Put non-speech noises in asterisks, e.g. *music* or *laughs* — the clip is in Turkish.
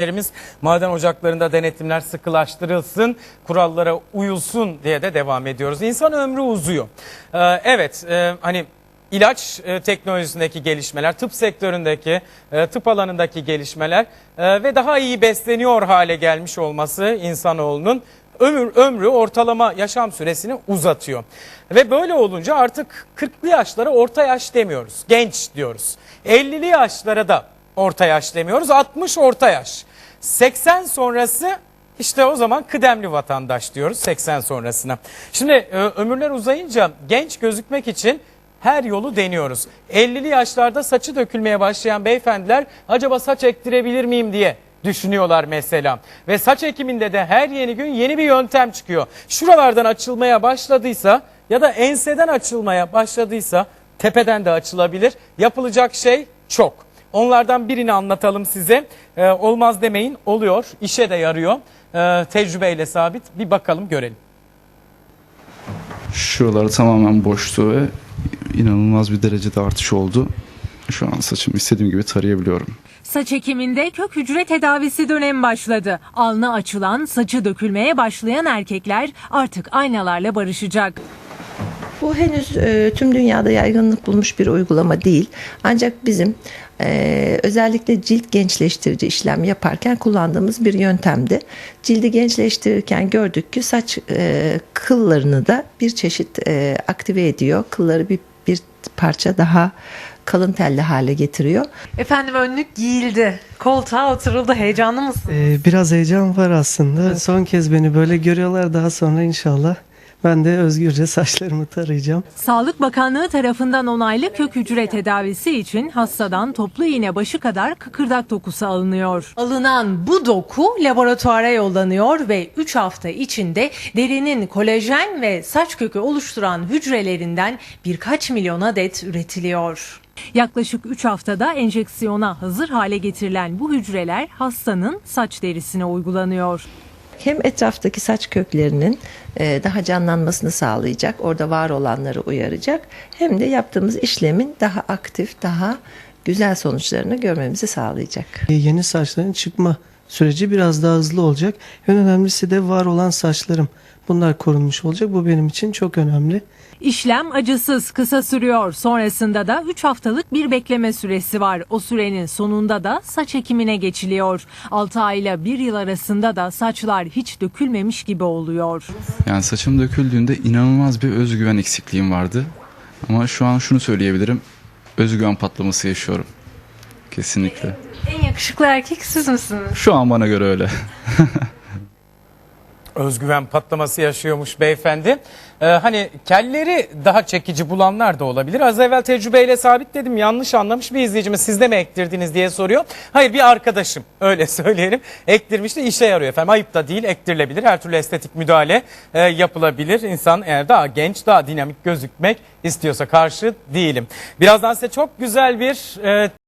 Lerimiz maden ocaklarında denetimler sıkılaştırılsın, kurallara uyulsun diye de devam ediyoruz. İnsan ömrü uzuyor. Ee, evet, e, hani ilaç e, teknolojisindeki gelişmeler, tıp sektöründeki, e, tıp alanındaki gelişmeler e, ve daha iyi besleniyor hale gelmiş olması insanoğlunun ömür ömrü ortalama yaşam süresini uzatıyor. Ve böyle olunca artık 40'lı yaşlara orta yaş demiyoruz, genç diyoruz. 50'li yaşlara da orta yaş demiyoruz, 60 orta yaş. 80 sonrası işte o zaman kıdemli vatandaş diyoruz 80 sonrasına. Şimdi e, ömürler uzayınca genç gözükmek için her yolu deniyoruz. 50'li yaşlarda saçı dökülmeye başlayan beyefendiler acaba saç ektirebilir miyim diye düşünüyorlar mesela. Ve saç ekiminde de her yeni gün yeni bir yöntem çıkıyor. Şuralardan açılmaya başladıysa ya da enseden açılmaya başladıysa tepeden de açılabilir. Yapılacak şey çok. Onlardan birini anlatalım size. Ee, olmaz demeyin oluyor. İşe de yarıyor. Ee, tecrübeyle sabit. Bir bakalım görelim. Şuraları tamamen boştu ve inanılmaz bir derecede artış oldu. Şu an saçımı istediğim gibi tarayabiliyorum. Saç ekiminde kök hücre tedavisi dönemi başladı. Alnı açılan, saçı dökülmeye başlayan erkekler artık aynalarla barışacak. Bu henüz e, tüm dünyada yaygınlık bulmuş bir uygulama değil. Ancak bizim e, özellikle cilt gençleştirici işlem yaparken kullandığımız bir yöntemdi. Cildi gençleştirirken gördük ki saç e, kıllarını da bir çeşit e, aktive ediyor. Kılları bir, bir parça daha kalın telli hale getiriyor. Efendim önlük giyildi. Koltuğa oturuldu. Heyecanlı mısın? Ee, biraz heyecan var aslında. Son kez beni böyle görüyorlar. Daha sonra inşallah ben de özgürce saçlarımı tarayacağım. Sağlık Bakanlığı tarafından onaylı kök hücre tedavisi için hastadan toplu iğne başı kadar kıkırdak dokusu alınıyor. Alınan bu doku laboratuvara yollanıyor ve 3 hafta içinde derinin kolajen ve saç kökü oluşturan hücrelerinden birkaç milyon adet üretiliyor. Yaklaşık 3 haftada enjeksiyona hazır hale getirilen bu hücreler hastanın saç derisine uygulanıyor. Hem etraftaki saç köklerinin e, daha canlanmasını sağlayacak, orada var olanları uyaracak. Hem de yaptığımız işlemin daha aktif, daha güzel sonuçlarını görmemizi sağlayacak. Yeni saçların çıkma süreci biraz daha hızlı olacak. En önemlisi de var olan saçlarım. Bunlar korunmuş olacak. Bu benim için çok önemli. İşlem acısız, kısa sürüyor. Sonrasında da 3 haftalık bir bekleme süresi var. O sürenin sonunda da saç ekimine geçiliyor. 6 ay ile 1 yıl arasında da saçlar hiç dökülmemiş gibi oluyor. Yani saçım döküldüğünde inanılmaz bir özgüven eksikliğim vardı. Ama şu an şunu söyleyebilirim. Özgüven patlaması yaşıyorum. Kesinlikle. Yakışıklı erkek siz misiniz? Şu an bana göre öyle. *laughs* özgüven patlaması yaşıyormuş beyefendi. Ee, hani kelleri daha çekici bulanlar da olabilir. Az evvel tecrübeyle sabit dedim yanlış anlamış bir izleyicimiz siz de mi ektirdiniz diye soruyor. Hayır bir arkadaşım *laughs* öyle söyleyelim ektirmişti işe yarıyor efendim ayıp da değil ektirilebilir her türlü estetik müdahale e, yapılabilir. İnsan eğer daha genç daha dinamik gözükmek istiyorsa karşı değilim. Birazdan size çok güzel bir e,